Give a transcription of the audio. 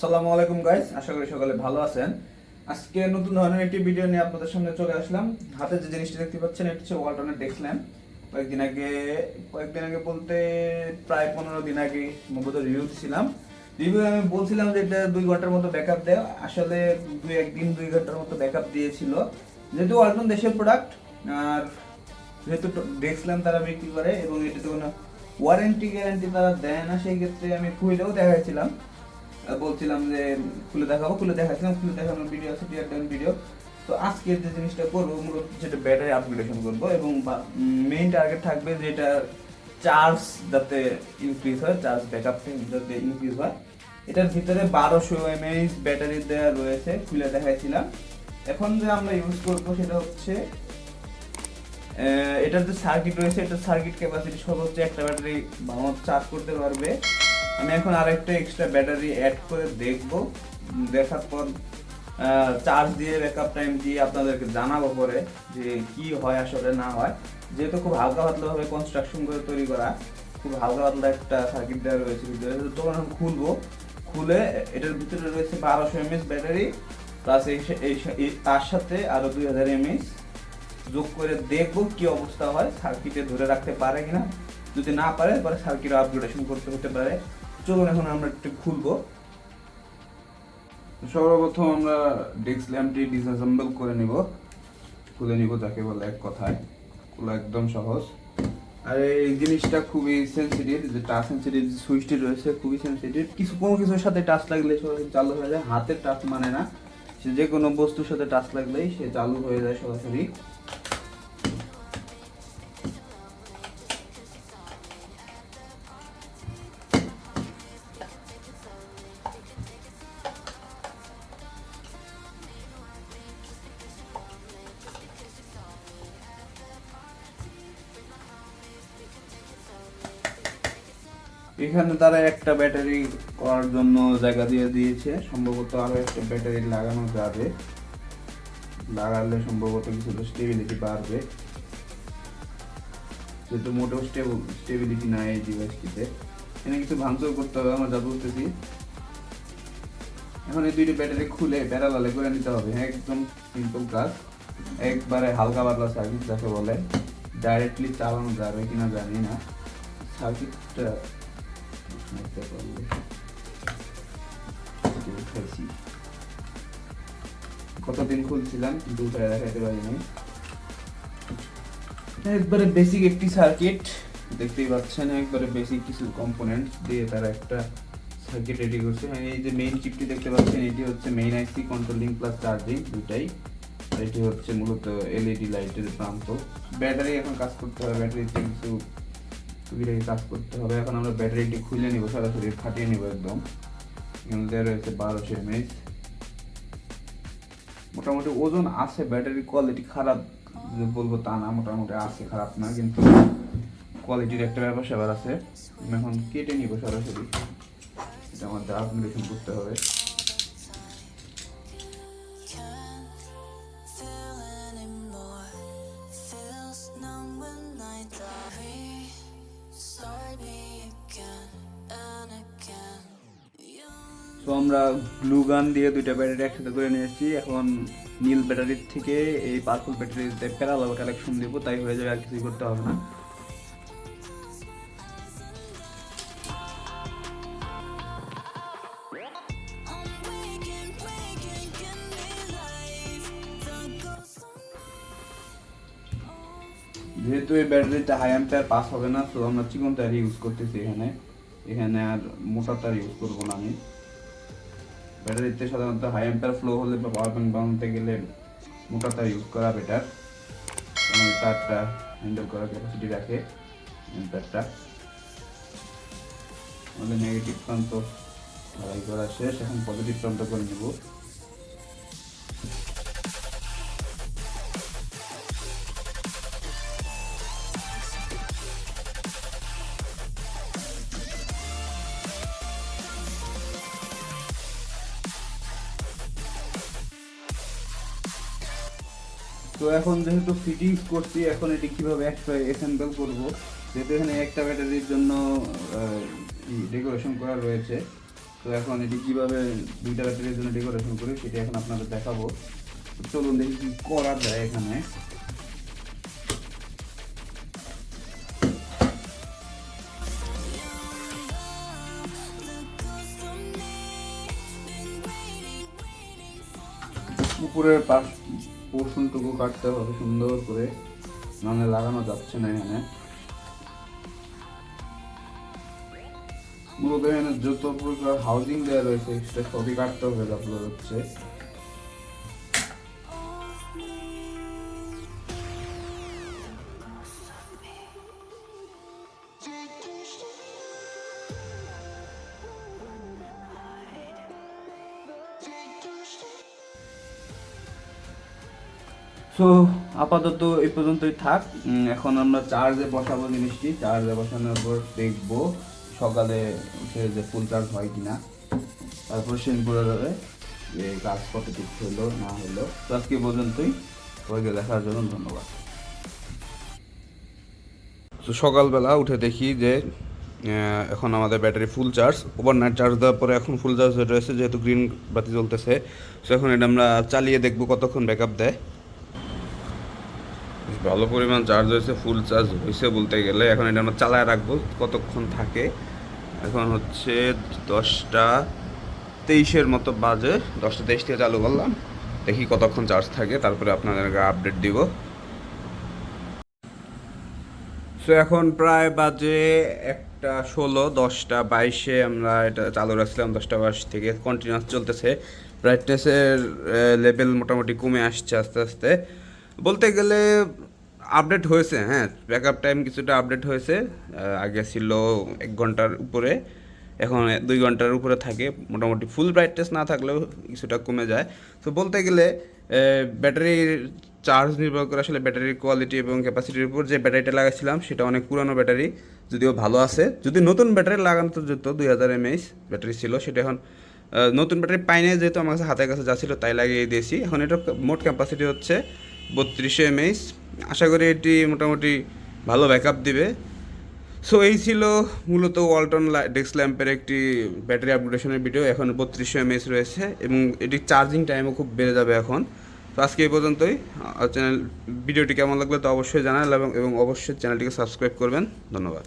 আসসালামু আলাইকুম গাইস আশা করি সকালে ভালো আছেন। আজকে নতুন ধরনের একটি ভিডিও নিয়ে আপনাদের সামনে চলে আসলাম। হাতে যে জিনিসটা দেখতে পাচ্ছেন হচ্ছে ওয়ালটনের কয়েকদিন আগে কয়েকদিন আগে বলতে প্রায় পনেরো দিন আগে রিভিউ দিছিলাম। রিভিউ আমি বলছিলাম যে এটা দুই ঘণ্টার মতো ব্যাকআপ দেয়। আসলে দুই একদিন, দুই ঘণ্টার মতো ব্যাকআপ দিয়েছিল। যেহেতু ওয়ালটন দেশের প্রোডাক্ট আর যেহেতু ল্যাম্প তারা বিক্রি করে, এবং কোনো ওয়ারেন্টি গ্যারান্টি তারা দেয় না, সেই ক্ষেত্রে আমি খুলেও দেখাইছিলাম। আহ বলছিলাম যে খুলে দেখাবো, খুলে দেখাচ্ছিলাম খুলে দেখানোর ভিডিও আছে টিয়ার ডাউন ভিডিও তো আজকে যে জিনিসটা করব, মূলত যেটা ব্যাটারি আপগ্রেডেশন করব এবং মেইন টার্গেট থাকবে যেটা চার্জ যাতে ইনক্রিজ হয় চার্জ ব্যাকআপ যাতে ইনক্রিজ হয়। এটার ভিতরে বারোশো এমএইচ ব্যাটারি দেওয়া রয়েছে, খুলে দেখাইছিলাম। এখন যে আমরা ইউজ করব সেটা হচ্ছে এটার যে সার্কিট রয়েছে এটার সার্কিট ক্যাপাসিটি সর্বোচ্চ একটা ব্যাটারি বাবা চার্জ করতে পারবে। আমি এখন আরেকটা এক্সট্রা ব্যাটারি অ্যাড করে দেখব। দেখার পর চার্জ দিয়ে ব্যাকআপ টাইম দিয়ে আপনাদেরকে জানাব পরে যে কি হয় আসলে, না হয়। যেহেতু খুব হালকা পাতলা ভাবে কনস্ট্রাকশন করে তৈরি করা, খুব হালকা পাতলা একটা সার্কিট দেওয়া রয়েছে ভিতরে। তখন আমি খুলবো। খুলে এটার ভিতরে রয়েছে বারোশো এমএস ব্যাটারি প্লাস এই তার সাথে আরও দুই হাজার এমএস যোগ করে দেখব কি অবস্থা হয়। সার্কিটে ধরে রাখতে পারে কিনা। যদি না পারে তাহলে সার্কিট আপগ্রেডেশন করতে হতে পারে। চলুন এখন আমরা একটু খুলবো। সর্বপ্রথম আমরা ডেস্ক ল্যাম্পটি ডিসঅ্যাসেম্বল করে নিব। খুলে নিব যাকে বলে এক কথায়। খোলা একদম সহজ। আর এই জিনিসটা খুবই সেন্সিটিভ যে টাচ সেন্সিটিভ সুইচটি রয়েছে খুবই সেন্সিটিভ কিছু, কোনো কিছুর সাথে টাচ লাগলে সরাসরি চালু হয়ে যায়। হাতের টাচ মানে না, সে যে কোনো বস্তুর সাথে টাচ লাগলেই সে চালু হয়ে যায় সরাসরি। এখানে তারা একটা ব্যাটারি করার জন্য জায়গা দিয়ে দিয়েছে। সম্ভবত আরও একটা ব্যাটারি লাগানো যাবে। লাগালে সম্ভবত কিছুটা স্টেবিলিটি বাড়বে। যেহেতু মোটেও স্টেবল স্টেবিলিটি নাই এই ডিভাইসটিতে এখানে কিছু ভাঙচুর করতে হবে, আমরা যা বুঝতেছি এখন এই দুইটি ব্যাটারি খুলে প্যারালালে করে নিতে হবে। হ্যাঁ একদম সিম্পল কাজ। একবারে হালকা পাতলা সার্কিট যাকে বলে। ডাইরেক্টলি চালানো যাবে কিনা জানি না। সার্কিটটা পারলে এটি উঠাইছি কতদিন খুলছিলাম উঠায় দেখাতে পারিনি একবারে বেসিক একটি সার্কিট দেখতেই পাচ্ছেন, একবারে বেসিক কিছু কম্পোনেন্টস দিয়ে তারা একটা সার্কিট রেডি করছে। আর এই যে মেইন চিপটি দেখতে পাচ্ছেন, এটি হচ্ছে main IC controlling plus charging দুটাই এটি হচ্ছে মূলত এলইডি লাইটের প্রান্ত। ব্যাটারি এখন কাজ করতে হবে ব্যাটারিতে কিছু টুকিটাকি কাজ করতে হবে। এখন আমরা ব্যাটারিটি খুলে নিব, সরাসরি ফাটিয়ে নিব একদম। দেওয়া রয়েছে বারোশো এমএইচ মোটামুটি ওজন আছে ব্যাটারি কোয়ালিটি খারাপ বলব তা না, মোটামুটি আছে, খারাপ না, কিন্তু কোয়ালিটির একটা ব্যাপার স্যাপার আছে। এখন কেটে নিব সরাসরি। এটা আমাদের আপগ্রেডেশন করতে হবে। তো আমরা গ্লু গান দিয়ে দুইটা ব্যাটারি একসাথে করে নিয়ে এসেছি। এখন নীল ব্যাটারির থেকে এই পার্পল ব্যাটারিতে প্যারালাল কালেকশন দিব, তাই হয়ে যাবে আর কিছুই করতে হবে না। যেহেতু এই ব্যাটারিটা হাই অ্যাম্পিয়ার পাস হবে না, তো আমরা চিকন তার ইউজ করতেছি এখানে। এখানে আর মোটা তার ইউজ করব না আমি। ব্যাটারিতে সাধারণত হাই অ্যাম্পার ফ্লো হলে বা পাওয়ার ব্যাংক বানাতে গেলে মোটা ইউজ করা বেটার কারণ তারটা হ্যান্ডেল করার ক্যাপাসিটি রাখে অ্যাম্পারটা আমাদের নেগেটিভ প্রান্ত লড়াই করা শেষ, এখন পজিটিভ প্রান্ত করে নেব। তো এখন যেহেতু ফিটিংস করছি, এখন এটি কীভাবে অ্যাসেম্বল করব? যেহেতু এখানে একটা ব্যাটারির জন্য ডেকোরেশন করা রয়েছে, তো এখন এটি কীভাবে দুইটা ব্যাটারির জন্য ডেকোরেশন করি সেটা এখন আপনাদের দেখাবো। চলুন দেখি কি করা যায় এখানে। উপরের পাশ পোর্শনটুকু কাটতে হবে সুন্দর করে। মানে লাগানো যাচ্ছে না এখানে। মূলত এখানে যত প্রকার হাউজিং দেওয়া রয়েছে, সেটা সবই কাটতে হবে আপনার হচ্ছে। সো আপাতত এই পর্যন্তই থাক। এখন আমরা চার্জে বসাবো জিনিসটি। চার্জে বসানোর পর দেখব সকালে উঠে যে ফুল চার্জ হয় কিনা। তারপর সেন করে যাবে যে কাজ কতটুকু হলো, না হলো। তো আজকে পর্যন্তই। সবাইকে দেখার জন্য ধন্যবাদ। তো সকালবেলা উঠে দেখি যে এখন আমাদের battery full charge overnight charge দেওয়ার পরে এখন ফুল চার্জ রয়েছে, যেহেতু গ্রিন বাতি জ্বলতেছে। তো এখন এটা আমরা চালিয়ে দেখব কতক্ষণ ব্যাকআপ দেয়। ভালো পরিমাণ চার্জ হয়েছে ফুল চার্জ হয়েছে বলতে গেলে। এখন এটা আমরা চালায় রাখব, কতক্ষণ থাকে। এখন হচ্ছে দশটা তেইশের মতো বাজে, দশটা তেইশ থেকে চালু করলাম। দেখি কতক্ষণ চার্জ থাকে, তারপরে আপনাদেরকে আপডেট দিব। সো এখন প্রায় বাজে একটা ষোলো, দশটা বাইশে আমরা এটা চালু রাখছিলাম, দশটা বাইশ থেকে কন্টিনিউয়াস চলতেছে। ব্রাইটনেসের লেভেল মোটামুটি কমে আসছে আস্তে আস্তে। বলতে গেলে আপডেট হয়েছে হ্যাঁ ব্যাকআপ টাইম কিছুটা আপডেট হয়েছে আগে ছিল এক ঘণ্টার উপরে, এখন দুই ঘণ্টার উপরে থাকে, মোটামুটি ফুল ব্রাইটনেস না থাকলেও কিছুটা কমে যায়। তো বলতে গেলে ব্যাটারির চার্জ নির্ভর করে আসলে ব্যাটারির কোয়ালিটি এবং ক্যাপাসিটির উপর যে ব্যাটারিটা লাগাইছিলাম, সেটা অনেক পুরানো ব্যাটারি যদিও ভালো আছে। যদি নতুন ব্যাটারি লাগানো যেত, দুই হাজার এমএইচ ব্যাটারি ছিল, সেটা এখন নতুন ব্যাটারি পাই নাই যেহেতু আমার কাছে হাতের কাছে যা ছিল তাই লাগিয়ে দিয়েছি। এখন এটা মোট ক্যাপাসিটি হচ্ছে বত্রিশশো এমএইচ আশা করি এটি মোটামুটি ভালো ব্যাকআপ দিবে। সো এই ছিল মূলত ওয়ালটন ডেস্ক ল্যাম্পের একটি ব্যাটারি আপগ্রেডেশনের ভিডিও এখন বত্রিশশো এমএস রয়েছে এবং এটি চার্জিং টাইমও খুব বেড়ে যাবে এখন। তো আজকে এই পর্যন্তই। চ্যানেল ভিডিওটি কেমন লাগল তো অবশ্যই জানান এবং এবং অবশ্যই চ্যানেলটিকে সাবস্ক্রাইব করবেন। ধন্যবাদ।